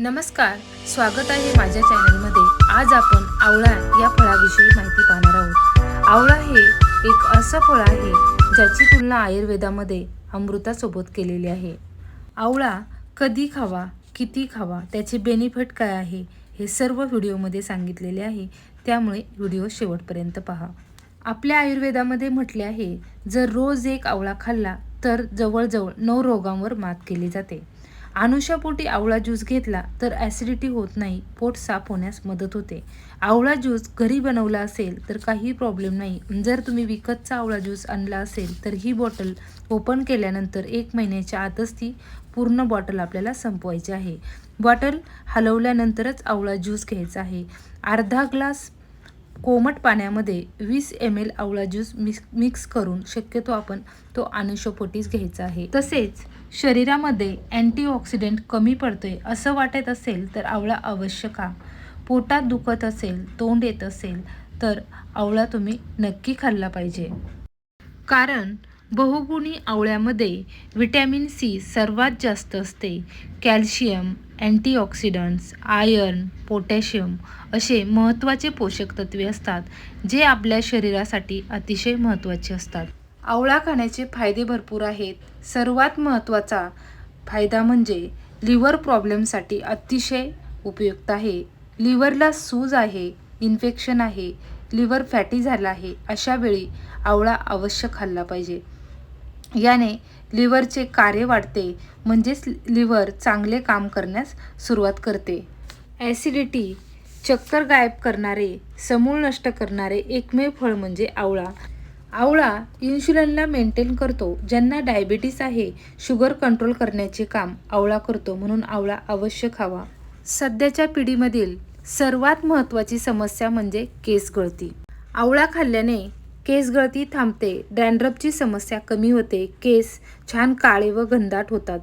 नमस्कार स्वागत आहे माझ्या चॅनलमध्ये. आज आपण आवळा या फळाविषयी माहिती पाहणार आहोत. आवळा हे एक असं फळ आहे ज्याची तुलना आयुर्वेदामध्ये अमृतासोबत केलेली आहे. आवळा कधी खावा किती खावा त्याचे बेनिफिट काय आहे हे सर्व व्हिडिओमध्ये सांगितलेले आहे. त्यामुळे व्हिडिओ शेवटपर्यंत पहा. आपल्या आयुर्वेदामध्ये म्हटले आहे जर रोज एक आवळा खाल्ला तर जवळजवळ नऊ रोगांवर मात केली जाते. अनुषापोटी आवळा ज्यूस घेतला तर ॲसिडिटी होत नाही. पोट साफ होण्यास मदत होते. आवळा ज्यूस घरी बनवला असेल तर काही प्रॉब्लेम नाही. जर तुम्ही विकतचा आवळा ज्यूस आणला असेल तर ही बॉटल ओपन केल्यानंतर एक महिन्याच्या आतच ती पूर्ण बॉटल आपल्याला संपवायची आहे. बॉटल हलवल्यानंतरच आवळा ज्यूस घ्यायचा आहे. अर्धा ग्लास कोमट पाण्यामध्ये वीस एम एल आवळा ज्यूस मिक्स मिक्स करून शक्यतो आपण तो अनुषपोटीच घ्यायचा आहे. तसेच शरीरामध्ये अँटीऑक्सिडंट कमी पडतोय असं वाटत असेल तर आवळा अवश्य खा. पोटात दुखत असेल तोंड येत असेल तर आवळा तुम्ही नक्की खाल्ला पाहिजे. कारण बहुगुणी आवळ्यामध्ये विटॅमिन सी सर्वात जास्त असते. कॅल्शियम अँटीऑक्सिडंट्स आयर्न पोटॅशियम असे महत्त्वाचे पोषक तत्वे असतात जे आपल्या शरीरासाठी अतिशय महत्त्वाचे असतात. आवळा खाण्याचे फायदे भरपूर आहेत. सर्वात महत्त्वाचा फायदा म्हणजे लिव्हर प्रॉब्लेमसाठी अतिशय उपयुक्त आहे. लिव्हरला सूज आहे इन्फेक्शन आहे लिव्हर फॅटी झाला आहे अशा वेळी आवळा अवश्य खाल्ला पाहिजे. याने लिव्हरचे कार्य वाढते म्हणजेच लिव्हर चांगले काम करण्यास सुरुवात करते. ॲसिडिटी चक्कर गायब करणारे समूळ नष्ट करणारे एकमेव फळ म्हणजे आवळा. आवळा इन्शुलिनला मेंटेन करतो ज्यांना डायबिटीस आहे शुगर कंट्रोल करण्याचे काम आवळा करतो म्हणून आवळा अवश्य खावा सध्याच्या पिढीमधील सर्वात महत्त्वाची समस्या म्हणजे केस गळती. आवळा खाल्ल्याने केस गळती थांबते. डॅन्ड्रपची समस्या कमी होते. केस छान काळे व घनदाट होतात.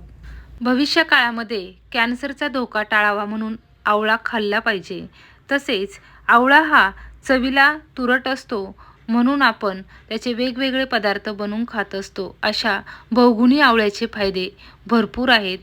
भविष्य काळामध्ये कॅन्सरचा धोका टाळावा म्हणून आवळा खाल्ला पाहिजे. तसेच आवळा हा चवीला तुरट असतो म्हणून आपण त्याचे वेगवेगळे पदार्थ बनवून खात असतो. अशा बहुगुणी आवळ्याचे फायदे भरपूर आहेत.